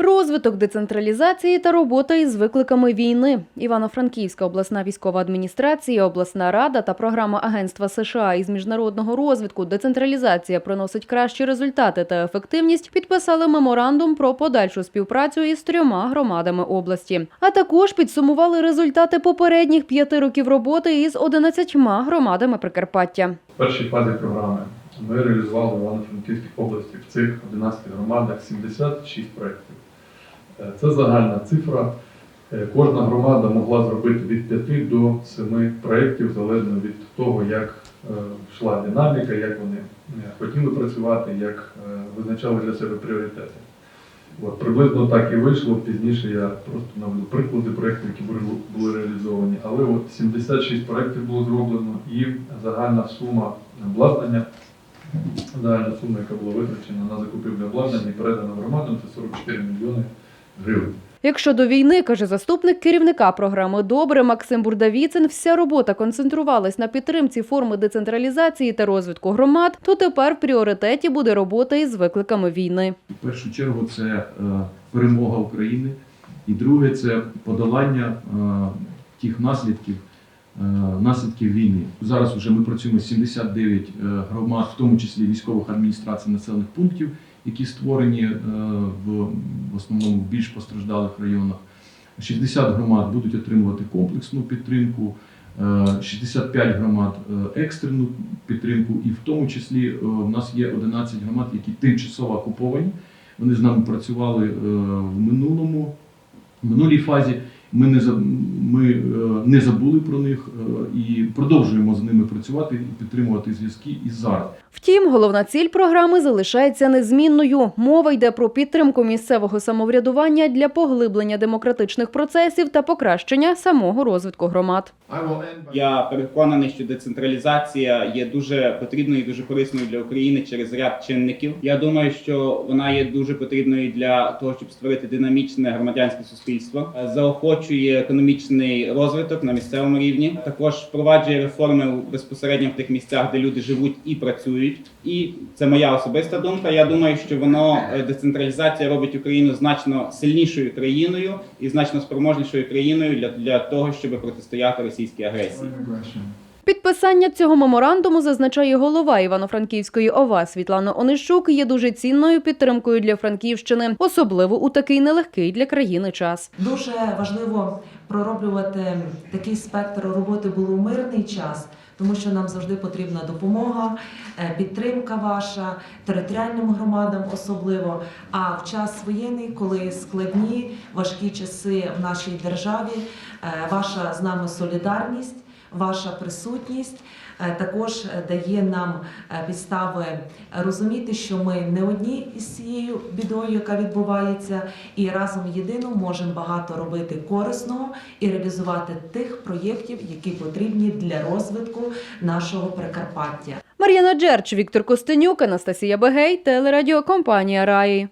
Розвиток децентралізації та робота із викликами війни. Івано-Франківська обласна військова адміністрація, обласна рада та програма Агентства США із міжнародного розвитку Децентралізація приносить кращі результати та ефективність. Підписали меморандум про подальшу співпрацю із трьома громадами області. А також підсумували результати попередніх п'яти років роботи із 11 громадами Прикарпаття. В першій фазі програми ми реалізували в Івано-Франківській області в цих 11 громадах 76 проєктів. Е, Це загальна цифра. Е, Кожна громада могла зробити від 5 до 7 проєктів, залежно від того, як е, йшла динаміка, як вони хотіли працювати, як визначали для себе пріоритети. От, приблизно так і вийшло. Пізніше я просто наведу приклади проєктів, які були реалізовані. Але от 76 проєктів було зроблено і загальна сума обладнання, загальна сума, яка була витрачена на закупівлю обладнання і передана громадам, це 44 мільйони гривень. Якщо до війни, каже заступник керівника програми Добре Максим Бурдавіцин, вся робота концентрувалась на підтримці форми децентралізації та розвитку громад, то тепер в пріоритеті буде робота із викликами війни. В першу чергу це е, перемога України, і друге це подолання е, тих наслідків, е, наслідків війни. Зараз вже ми працюємо з 79 е, громад, в тому числі військових адміністрацій населених пунктів, які створені е, в, основному в більш постраждалих районах. 60 громад будуть отримувати комплексну підтримку. е, 65 громад е, екстрену підтримку, і в тому числі е, в нас є 11 громад, які тимчасово окуповані. Вони з нами працювали е, в минулому, в минулій фазі. Ми не за- ми е, не забули про них е, і продовжуємо з ними працювати і підтримувати зв'язки і зараз. Втім, головна ціль програми залишається незмінною. Мова йде про підтримку місцевого самоврядування для поглиблення демократичних процесів та покращення самого розвитку громад. Я переконаний, що децентралізація є дуже потрібною і дуже корисною для України через ряд чинників. Я думаю, що вона є дуже потрібною для того, щоб створити динамічне громадянське суспільство, Е, заохочує економічний розвиток на місцевому рівні. Також впроваджує реформи безпосередньо в тих місцях, де люди живуть і працюють. І це моя особиста думка. Я думаю, що воно е, децентралізація робить Україну значно сильнішою країною і значно спроможнішою країною для, для того, щоб протистояти російській агресії. Підписання цього меморандуму зазначає голова Івано-Франківської ОВА Світлана Онищук є дуже цінною підтримкою для Франківщини, особливо у такий нелегкий для країни час. Дуже важливо пророблювати такий спектр роботи було в мирний час, тому що нам завжди потрібна допомога, е, підтримка ваша, територіальним громадам особливо. А в час воєнний, коли складні важкі часи в нашій державі, е, ваша з нами солідарність. Ваша присутність е, також дає нам е, підстави розуміти, що ми не одні із цією бідою, яка відбувається, і разом єдино можемо багато робити корисного і реалізувати тих проєктів, які потрібні для розвитку нашого Прикарпаття. Мар'яна Джерч, Віктор Костенюк, Анастасія Бегей, телерадіокомпанія Раї.